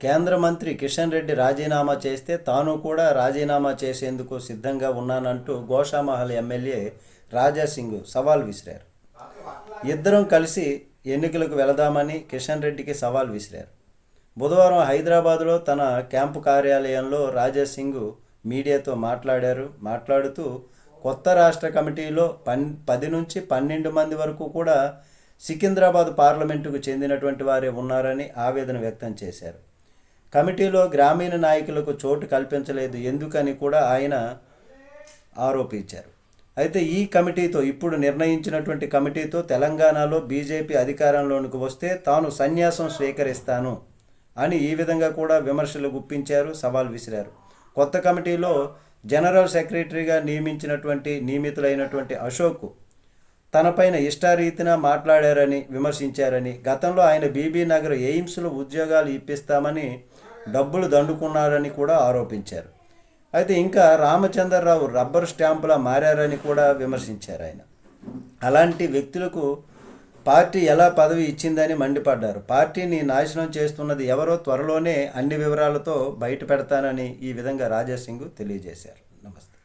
కేంద్ర మంత్రి కిషన్ రెడ్డి రాజీనామా చేస్తే తాను కూడా రాజీనామా చేసేందుకు సిద్ధంగా ఉన్నానంటూ గోషామహల్ ఎమ్మెల్యే రాజాసింగ్ సవాల్ విసిరారు. ఇద్దరం కలిసి ఎన్నికలకు వెళదామని కిషన్ రెడ్డికి సవాల్ విసిరారు. బుధవారం హైదరాబాదులో తన క్యాంపు కార్యాలయంలో రాజా సింగ్ మీడియాతో మాట్లాడారు. మాట్లాడుతూ కొత్త రాష్ట్ర కమిటీలో పన్ పది నుంచి పన్నెండు మంది వరకు కూడా సికింద్రాబాద్ పార్లమెంటుకు చెందినటువంటి వారే ఉన్నారని ఆవేదన వ్యక్తం చేశారు. కమిటీలో గ్రామీణ నాయకులకు చోటు కల్పించలేదు ఎందుకని కూడా ఆయన ఆరోపించారు. అయితే ఈ కమిటీతో ఇప్పుడు నిర్ణయించినటువంటి కమిటీతో తెలంగాణలో బీజేపీ అధికారంలోనికి వస్తే తాను సన్యాసం స్వీకరిస్తాను అని ఈ విధంగా కూడా విమర్శలు గుప్పించారు సవాల్ విసిరారు. కొత్త కమిటీలో జనరల్ సెక్రటరీగా నియమించినటువంటి నియమితులైనటువంటి అశోక్ తనపైన ఇష్టారీతిన మాట్లాడారని విమర్శించారని గతంలో ఆయన బీబీ నగర్ ఎయిమ్స్లో ఉద్యోగాలు ఇప్పిస్తామని డబ్బులు దండుకున్నారని కూడా ఆరోపించారు. అయితే ఇంకా రామచంద్రరావు రబ్బర్ స్టాంపులా మారారని కూడా విమర్శించారు ఆయన. అలాంటి వ్యక్తులకు పార్టీ ఎలా పదవి ఇచ్చిందని మండిపడ్డారు. పార్టీని నాశనం చేస్తున్నది ఎవరో త్వరలోనే అన్ని వివరాలతో బయట పెడతానని ఈ విధంగా రాజాసింగ్ తెలియజేశారు. నమస్తే.